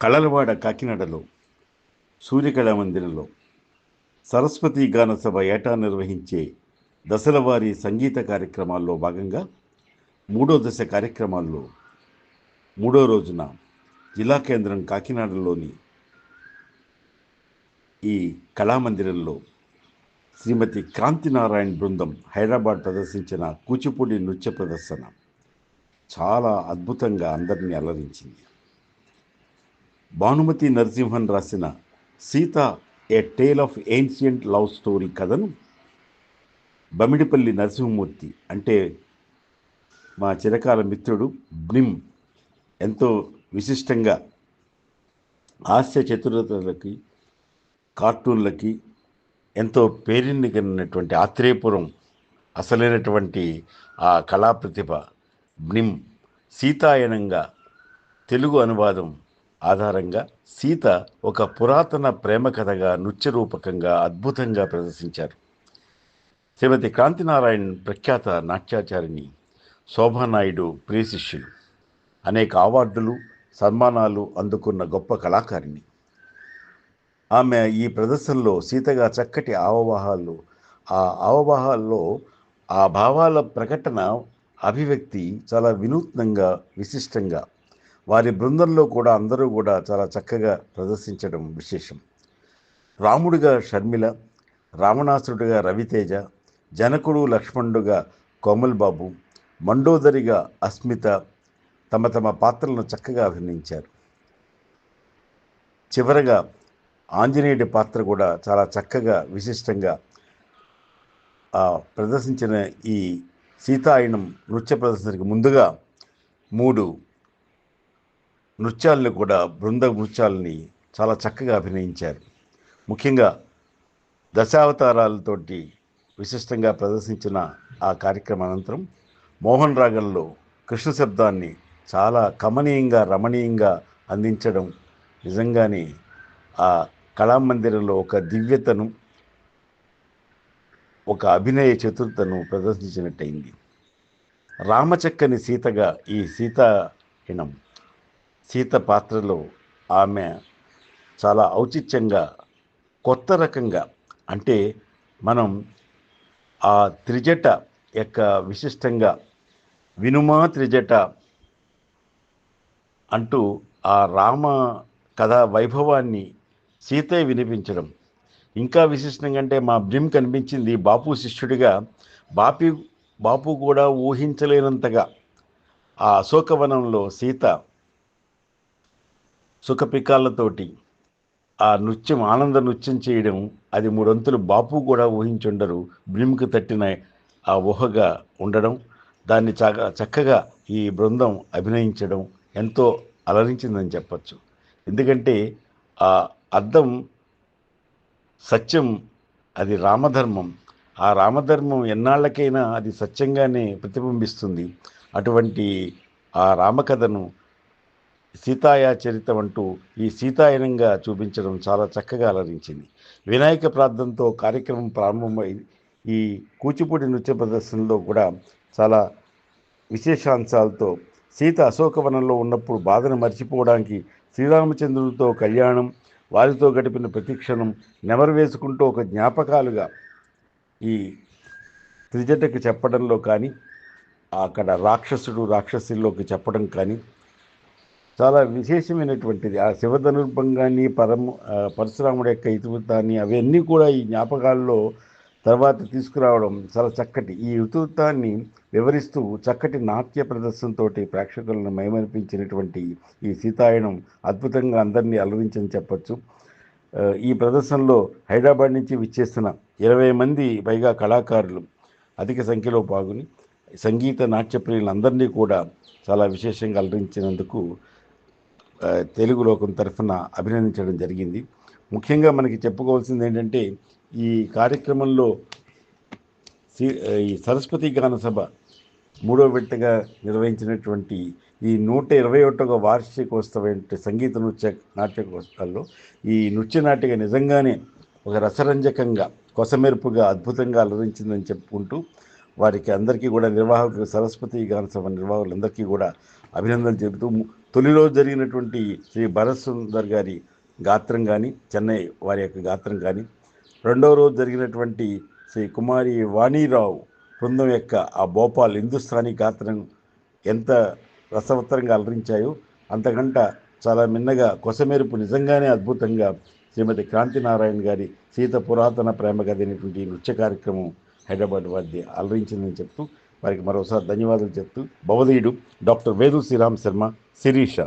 కళలవాడ కాకినాడలో సూర్యకళా మందిరంలో సరస్వతి గాన సభ ఏటా నిర్వహించే దశలవారీ సంగీత కార్యక్రమాల్లో భాగంగా మూడో దశ కార్యక్రమాల్లో మూడో రోజున జిల్లా కేంద్రం కాకినాడలోని ఈ కళామందిరంలో శ్రీమతి క్రాంతినారాయణ బృందం హైదరాబాద్ ప్రదర్శించిన కూచిపూడి నృత్య ప్రదర్శన చాలా అద్భుతంగా అందరినీ అలరించింది. భానుమతి నరసింహన్ రాసిన Sita a tale of ancient love story కథను బమిడిపల్లి నరసింహమూర్తి అంటే మా చిరకాల మిత్రుడు బ్నిమ్ ఎంతో విశిష్టంగా హాస్య చతురతలకి కార్టూన్లకి ఎంతో పేరెన్నికైనటువంటి ఆత్రేయపురం అసలైనటువంటి ఆ కళా ప్రతిభ బ్నిమ్ సీతాయనంగా తెలుగు అనువాదం ఆధారంగా సీత ఒక పురాతన ప్రేమ కథగా నృత్య రూపకంగా అద్భుతంగా ప్రదర్శించారు. శ్రీమతి క్రాంతినారాయణ్ ప్రఖ్యాత నాట్యాచారిణి శోభానాయుడు ప్రియ శిష్యులు అనేక అవార్డులు సన్మానాలు అందుకున్న గొప్ప కళాకారిణి. ఆమె ఈ ప్రదర్శనలో సీతగా చక్కటి ఆవవాహాలు ఆ ఆవవాహాల్లో ఆ భావాల ప్రకటన అభివ్యక్తి చాలా వినూత్నంగా విశిష్టంగా వారి బృందంలో కూడా అందరూ కూడా చాలా చక్కగా ప్రదర్శించడం విశేషం. రాముడిగా షర్మిల రావణాసురుడిగా రవితేజ జనకుడు లక్ష్మణుడుగా కోమల్ బాబు మండోదరిగా అస్మిత తమ తమ పాత్రలను చక్కగా అభినయించారు. చివరగా ఆంజనేయుడి పాత్ర కూడా చాలా చక్కగా విశిష్టంగా ప్రదర్శించిన ఈ సీతాయనం నృత్య ప్రదర్శనకి ముందుగా మూడు నృత్యాలను కూడా బృంద నృత్యాలని చాలా చక్కగా అభినయించారు. ముఖ్యంగా దశావతారాలతోటి విశిష్టంగా ప్రదర్శించిన ఆ కార్యక్రమ అనంతరం మోహన్ రాగంలో కృష్ణ శబ్దాన్ని చాలా కమనీయంగా రమణీయంగా అందించడం నిజంగానే ఆ కళామందిరంలో ఒక దివ్యతను ఒక అభినయ చతుర్థను ప్రదర్శించినట్టయింది. రామచక్కని సీతగా ఈ సీతాహినం సీత పాత్రలో ఆమె చాలా ఔచిత్యంగా కొత్త రకంగా అంటే మనం ఆ త్రిజట యొక్క విశిష్టంగా వినుమా త్రిజట అంటూ ఆ రామ కథా వైభవాన్ని సీతే వినిపించడం. ఇంకా విశిష్టంగా అంటే మా భీమ్ కనిపించింది బాపు శిష్యుడిగా. బాపి బాపు కూడా ఊహించలేనంతగా ఆ అశోకవనంలో సీత సుఖపికాలతోటి ఆ నృత్యం ఆనంద నృత్యం చేయడం అది మూడొంతులు బాపు కూడా ఊహించుండరు. బ్రిమ్కి తట్టిన ఆ ఊహగా ఉండడం దాన్ని చక్క చక్కగా ఈ బృందం అభినయించడం ఎంతో అలరించిందని చెప్పచ్చు. ఎందుకంటే ఆ అర్థం సత్యం అది రామధర్మం. ఆ రామధర్మం ఎన్నాళ్ళకైనా అది సత్యంగానే ప్రతిబింబిస్తుంది. అటువంటి ఆ రామకథను సీతాయా చరితం అంటూ ఈ సీతాయనంగా చూపించడం చాలా చక్కగా అలరించింది. వినాయక ప్రార్థనతో కార్యక్రమం ప్రారంభమై ఈ కూచిపూడి నృత్య ప్రదర్శనలో కూడా చాలా విశేషాంశాలతో సీత అశోకవనంలో ఉన్నప్పుడు బాధను మర్చిపోవడానికి శ్రీరామచంద్రుడితో కళ్యాణం వారితో గడిపిన ప్రతిక్షణం నెమరు వేసుకుంటూ ఒక జ్ఞాపకాలుగా ఈ త్రిజటకు చెప్పడంలో కానీ అక్కడ రాక్షసుడు రాక్షసుల్లోకి చెప్పడం కానీ చాలా విశేషమైనటువంటిది. ఆ శివధనుర్భంగాన్ని పరమ పరశురాముడి యొక్క ఇతివృత్తాన్ని అవన్నీ కూడా ఈ జ్ఞాపకాల్లో తర్వాత తీసుకురావడం చాలా చక్కటి. ఈ ఇతివృత్తాన్ని వివరిస్తూ చక్కటి నాట్య ప్రదర్శనతో ప్రేక్షకులను మయమనిపించినటువంటి ఈ సీతాయనం అద్భుతంగా అందరినీ అలరించని చెప్పచ్చు. ఈ ప్రదర్శనలో హైదరాబాద్ నుంచి విచ్చేస్తున్న ఇరవై మంది పైగా కళాకారులు అధిక సంఖ్యలో పాల్గొని సంగీత నాట్య ప్రియులందరినీ కూడా చాలా విశేషంగా అలరించినందుకు తెలుగు లోకం తరఫున అభినందించడం జరిగింది. ముఖ్యంగా మనకి చెప్పుకోవాల్సింది ఏంటంటే ఈ కార్యక్రమంలో ఈ సరస్వతి గాన సభ మూడో విడతగా నిర్వహించినటువంటి ఈ నూట ఇరవై ఒకటవ వార్షికోత్సవం సంగీత నృత్య నాట్యకోత్సవాల్లో ఈ నృత్య నాటిక నిజంగానే ఒక రసరంజకంగా కొసమెరుపుగా అద్భుతంగా అలరించిందని చెప్పుకుంటూ వారికి అందరికీ కూడా నిర్వాహకులు సరస్వతి గాన సభ నిర్వాహకులందరికీ కూడా అభినందనలు చెబుతూ తొలి రోజు జరిగినటువంటి శ్రీ భరత్సుందర్ గారి గాత్రం కానీ చెన్నై వారి యొక్క గాత్రం కానీ రెండవ రోజు జరిగినటువంటి శ్రీ కుమారి వాణీరావు బృందం యొక్క ఆ భోపాల్ హిందుస్థానీ గాత్రం ఎంత రసవత్తరంగా అలరించాయో అంతకంట చాలా మిన్నగా కొసమెరుపు నిజంగానే అద్భుతంగా శ్రీమతి క్రాంతినారాయణ గారి సీత పురాతన ప్రేమ కథ అనేటువంటి ఈ నృత్య కార్యక్రమం హైదరాబాద్ వారిది అలరించిందని చెప్తూ వారికి మరోసారి ధన్యవాదాలు చెప్తూ భవదీయుడు డాక్టర్ వేదు శ్రీరామ్ శర్మ శిరీష.